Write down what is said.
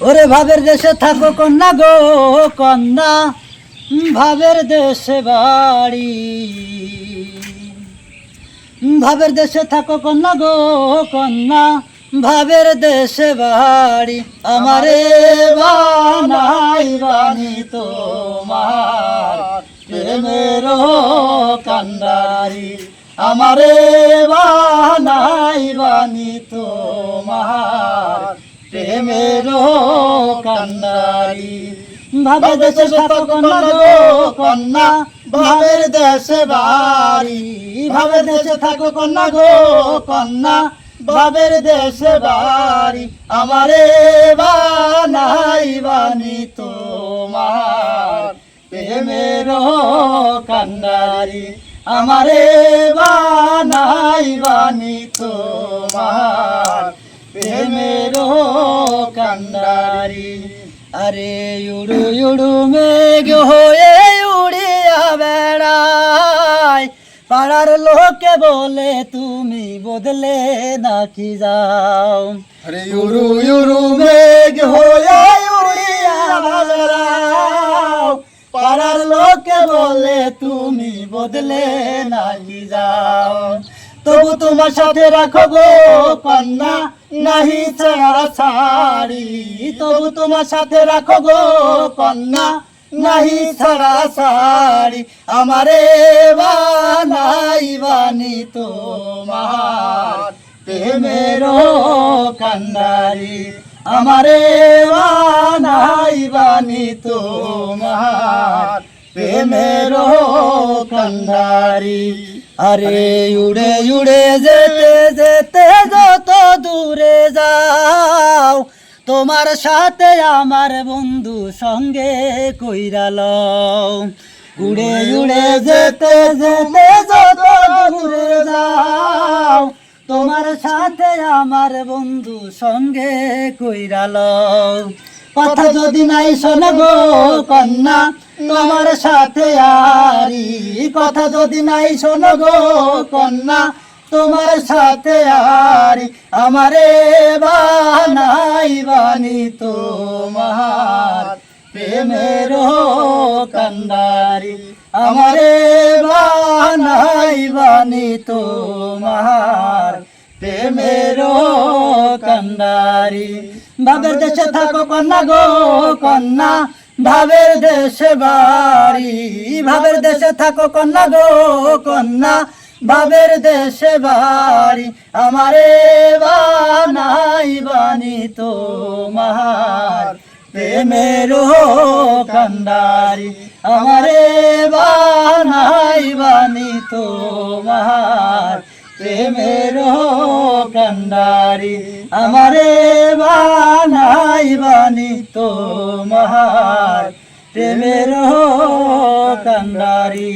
ওরে ভাবের দেশে থাকো কন্যা গো, কন্যা। ভাবের দেশে বাড়ি। ভাবের দেশে থাকো কন্যা গো, কন্যা। ভাবের দেশে বাড়ি। আমারে বানাই বানি তোমার। প্রেমের আমারে কান্দারি ভাবের দেশে থাকো কন্যা গো কন্যা। ভাবের দেশে বাড়ি ভাবের দেশে থাকো কন্যা গো কন্যা। ভাবের দেশে বাড়ি আমারে বানাই বানি তোমার। প্রেমের কান্দারি আমারে বানাই বানি তোমার। প্রেমের কান্দারি আরে উড়ু উড়ু মেঘ হয়ে উড়িয়া বেড়ায় পাড়ার লোকে বলে তুমি বদলে নাকি যাও আরে উড়ু উড়ু মেঘ হয়ে উড়িয়া পাড়ার লোকে বলে তুমি বদলে নাকি যাও তবু তোমার সাথে রাখো গো কন্যা নাহি ছাড়া ছাড়ি। তবু তোমার সাথে রাখো গো কন্যা নাহি ছাড়া ছাড়ি। আমারে বানাই বানি তোমার, প্রেমের কান্দারি আমারে বানাই বানি তোমার, প্রেমের কান্দারি আরে উড়ে উড়ে যেতে যেতে যত দূরে যাও তোমার সাথে আমার বন্ধু সঙ্গে কইরাল উড়ে উড়ে যেতে যেতে যত দূরে যাও তোমার সাথে আমার বন্ধু সঙ্গে কইরাল কথা যদি নাই শোনো গো কন্যা তোমার সাথে আরি কথা যদি নাই, শোনো গো কন্যা। তোমার সাথে আরি আমারে বানাই বানি তোমার। প্রেমের কান্দারি আমারে বানাই বানি তোমার। প্রেমের কান্দারি ভাবের দেশে থাকো কন্যা গো কন্যা। ভাবের দেশে বাড়ি, ভাবের দেশে থাকো কন্যা গো, কন্যা। ভাবের দেশে বাড়ি, আমারে বানাই বানি তোমার। প্রেমের কান্দারি আমারে বানাই বানি তোমার। প্রেমের কান্দারি আমারে বানাই বানি তোমার। প্রেমের কান্দারি